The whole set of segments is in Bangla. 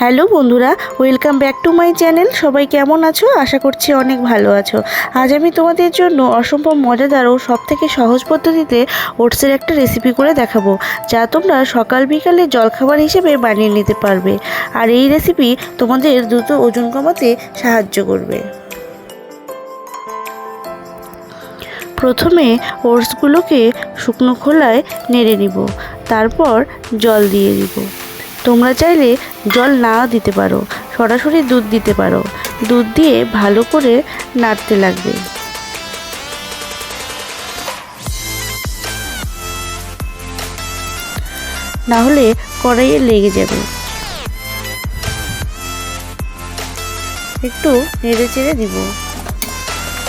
হ্যালো বন্ধুরা welcome back to my channel সবাই কেমন আছো? আশা করছি অনেক ভালো আছো। আজ আমি তোমাদের জন্য অসম্ভব মজাদার ও সবথেকে সহজ পদ্ধতিতে ওটসের একটা রেসিপি করে দেখাবো, যা তোমরা সকাল বিকালে জলখাবার হিসেবে বানিয়ে নিতে পারবে। আর এই রেসিপি তোমাদের দ্রুত ওজন কমাতে সাহায্য করবে। প্রথমে ওটসগুলোকে শুকনো খোলায় নেড়ে নিব, তারপর জল দিয়ে দিব। তোমরা চাইলে জল না দিতে পারো, সরাসরি দুধ দিতে পারো। দুধ দিয়ে ভালো করে নাড়তে লাগবে। না হলে কড়াইয়ে লেগে যাবে। একটু নেড়ে চেড়ে দিব।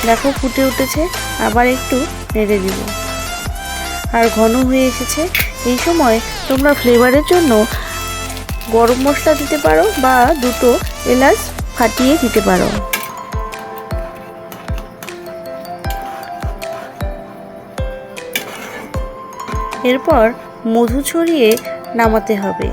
দেখো ফুটে উঠেছে, আবার একটু নেড়ে দিব। আর ঘন হয়ে এসেছে, এই সময় তোমরা ফ্লেভারের জন্য গরম মশলা দিতে পারো বা দুটো এলাচ ফাটিয়ে দিতে পারো। এরপর মধু ছড়িয়ে নামাতে হবে।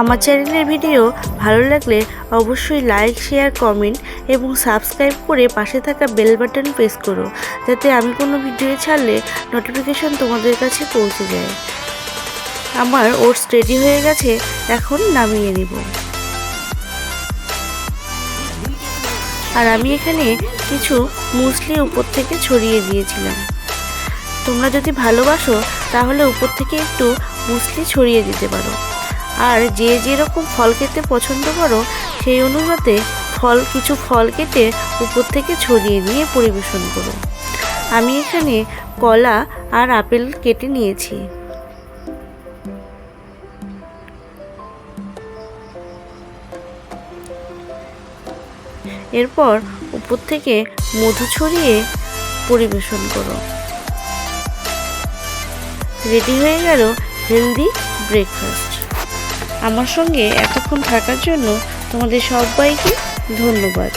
আমার চ্যানেলের ভিডিও ভালো লাগলে অবশ্যই লাইক, শেয়ার, কমেন্ট এবং সাবস্ক্রাইব করে পাশে থাকা বেল বাটন প্রেস করো, যাতে আমি কোনো ভিডিও ছাড়লে নোটিফিকেশন তোমাদের কাছে পৌঁছে যায়। আমার ওটস রেডি হয়ে গেছে, এখন নামিয়ে নিব। আর আমি এখানে কিছু মুসলি উপর থেকে ছড়িয়ে দিয়েছিলাম। তোমরা যদি ভালোবাসো, তাহলে উপর থেকে একটু মুসলি ছড়িয়ে দিতে পারো। আর যে যেরকম ফল খেতে পছন্দ করো, সেই অনুপাতে ফল, কিছু ফল কেটে উপর থেকে ছড়িয়ে দিয়ে পরিবেশন করো। আমি এখানে কলা আর আপেল কেটে নিয়েছি। এরপর উপর থেকে মধু ছড়িয়ে পরিবেশন করো। রেডি হয়ে গেল হেলদি ব্রেকফাস্ট। আমার সঙ্গে এতক্ষণ থাকার জন্য তোমাদের সবাইকে ধন্যবাদ।